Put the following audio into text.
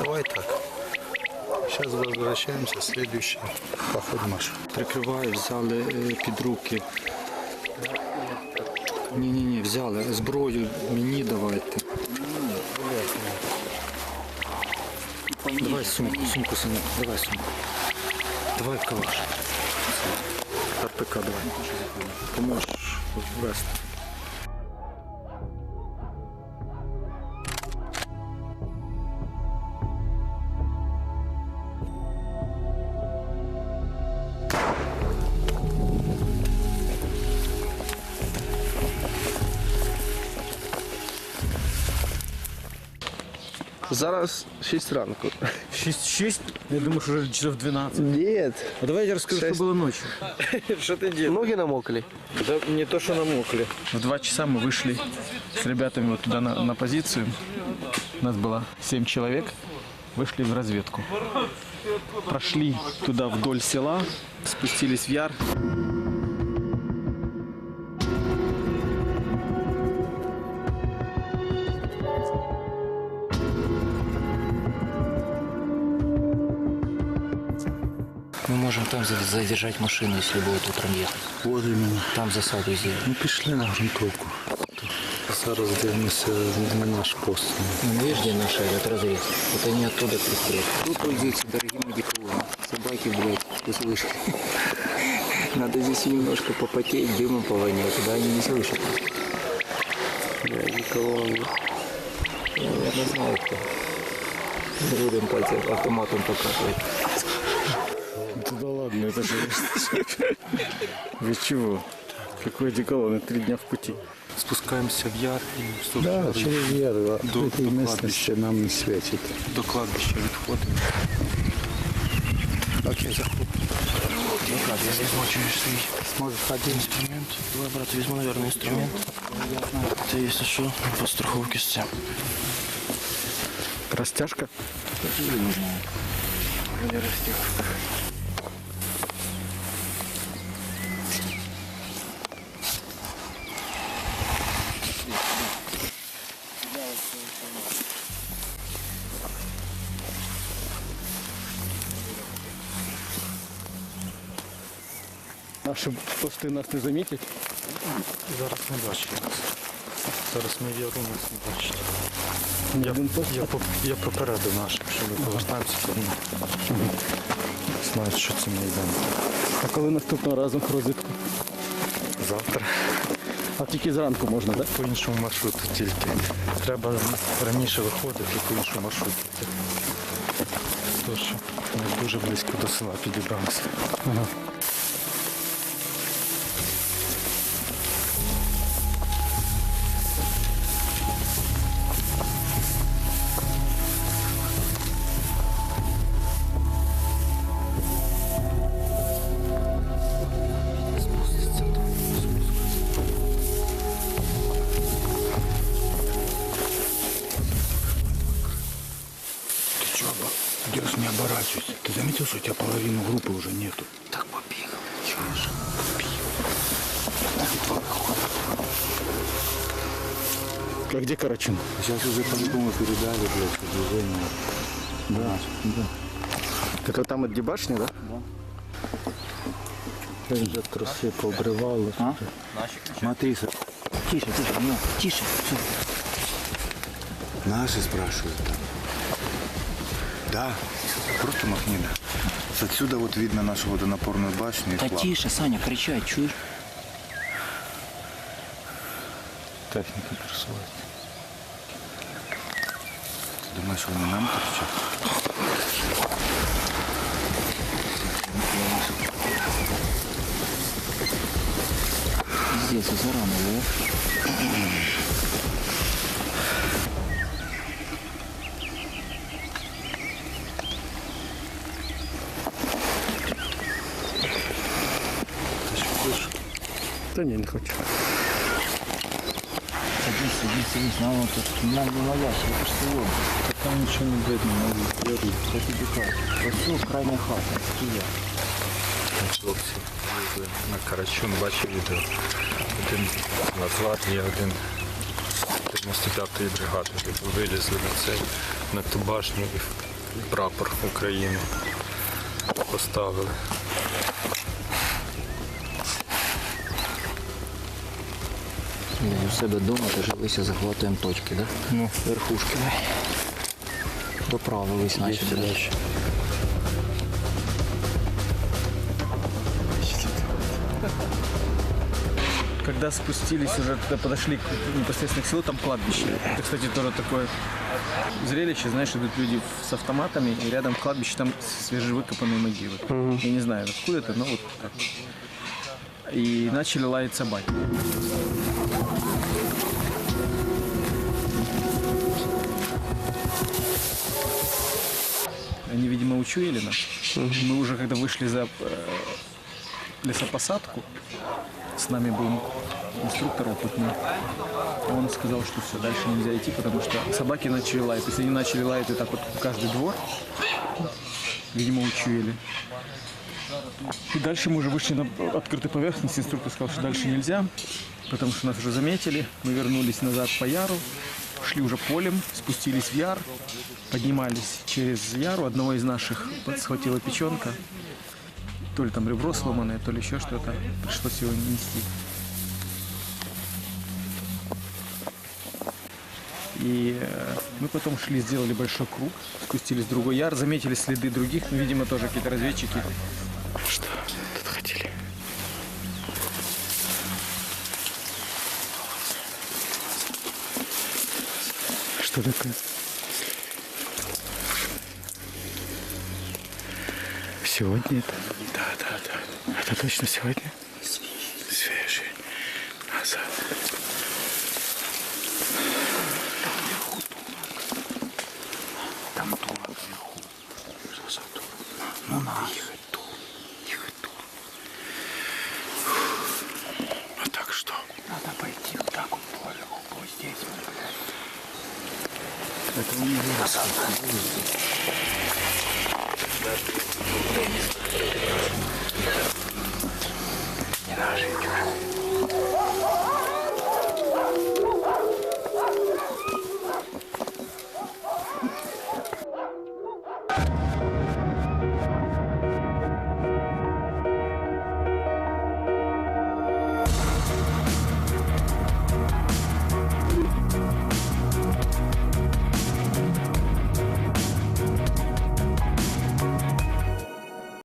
Давай так. Сейчас возвращаемся, следующий поход Маша. Прикриваю, взяли е, під руки. Ні, ні, ні, взяли. Зброю мені давайте. Давай сумку, сумку, синок, давай сумку. Давай калаш. РПК давай. Поможеш ввести. Зараз 6 ранку. 6-6? Я думаю, что уже часов 12. Ні. А давай я расскажу, Шесть. что было ночью. Что ты делаешь? Ноги намокли. Да не то, что намокли. В 2 часа мы вышли с ребятами вот туда на, на позицию. У нас было 7 человек. Вышли в разведку. Прошли туда вдоль села, спустились в яр. Там за- задержать машину, если будет утром ехать. Вот именно. Там засаду сделать. Ну пішли на грунтовку. Зараз дивимося на наш пост. Ну, видишь, где наша этот разрез? Вот они оттуда пристрелят. Тут пользуются дорогим одеколоном. Собаки, блядь, ты слышишь? Надо здесь немножко попотеть, дымом повонять, туда они не слышат. Блядь, одеколон. Я, наверное, знаю, кто. Грудом пальцем автоматом показывает Да ладно, это же... Вы чего? Какой одеколон? Три дня в пути. Спускаємося в яр і Да, собственно, через яру, а До- этой до местности нам не светит. до кладбища відходимо. Окей, заходим. Брат, я возьму через свой Сможешь ходить? инструмент. Давай, брат, возьму, наверное, инструмент. Ты, если что, по страховке с тем. Растяжка? Наші пости нас не замітять. Зараз не бачить нас. Зараз ми яру нас не бачить. Я, я, я попередив наших, що ми повертаємося. Знають, що це ми йдемо. А коли наступного разу розвідку? Завтра А тільки зранку можна, так? по іншому маршруту тільки. Треба раніше виходити і по іншому маршруту. Тож ми дуже близько до села підібралися. Ты оборачивайся. Ты заметил, что у тебя половину группы уже нету? Так побегал, чуешь? А где Карачин? Сейчас уже по-любому передали, блядь, движение. Да, да. Это там от Дебашни, да? Вже троси пообривали. А? Смотри, с- Тише, тише, ну, тише. Всё. наши спрашивают там. Да, просто махни, да. С отсюда вот видно нашу водонапорную башню Да тише, Саня, кричать, чуешь? Техника присылает. Ты думаешь, они нам кричат? Пиздец, я зарано, да? Да не, не хочу. Садись, садись, садись. Нам тут, нам не моя, это ж село. Там нічого не видно, на яру. Я тобі кажу. Ось крайня хата, я. Хлопці їздили на Карачун, бачив відео. Один назват є один 95-ї бригади, вилізли на цей, на ту башню і прапор України. Поставили. Ми у себе вдома дожилися, захватуємо точки, да? Ну. Верхушки. Доправились, наче. да. Когда спустились уже, когда подошли к непосредственно к селу, там кладбище. Это, кстати, тоже такое зрелище, знаешь, идут люди в- с автоматами, и рядом кладбище, там свежевыкопанные могилы. Я не знаю, откуда это, но вот так. И начали лаять собаки. Они, видимо, учуяли нас. Мы уже когда вышли за э, лесопосадку, с нами был инструктор опытный. Он сказал, что все, дальше нельзя идти, потому что собаки начали лаять. Если они начали лаять, и так вот каждый двор, видимо, учуяли. И дальше мы уже вышли на открытую поверхность. Инструктор сказал, что дальше нельзя, потому что нас уже заметили. Мы вернулись назад по Яру, шли уже полем, спустились в Яр, поднимались через Яру. Одного из наших схватила печенка. То ли там ребро сломанное, то ли еще что-то. Пришлось его нести. И э, мы потом шли, сделали большой круг, спустились в другой яр, заметили следы других, ну, видимо, тоже какие-то разведчики. Тут хотели? Что такое? Сегодня это? Да, да, да. Это точно сегодня? Свежий. Назад. Там туман вверху. Что за туман? Ну, надо ехать тут. Ехать тут. А так что? Надо пойти вот так вот поверху, вот здесь. Это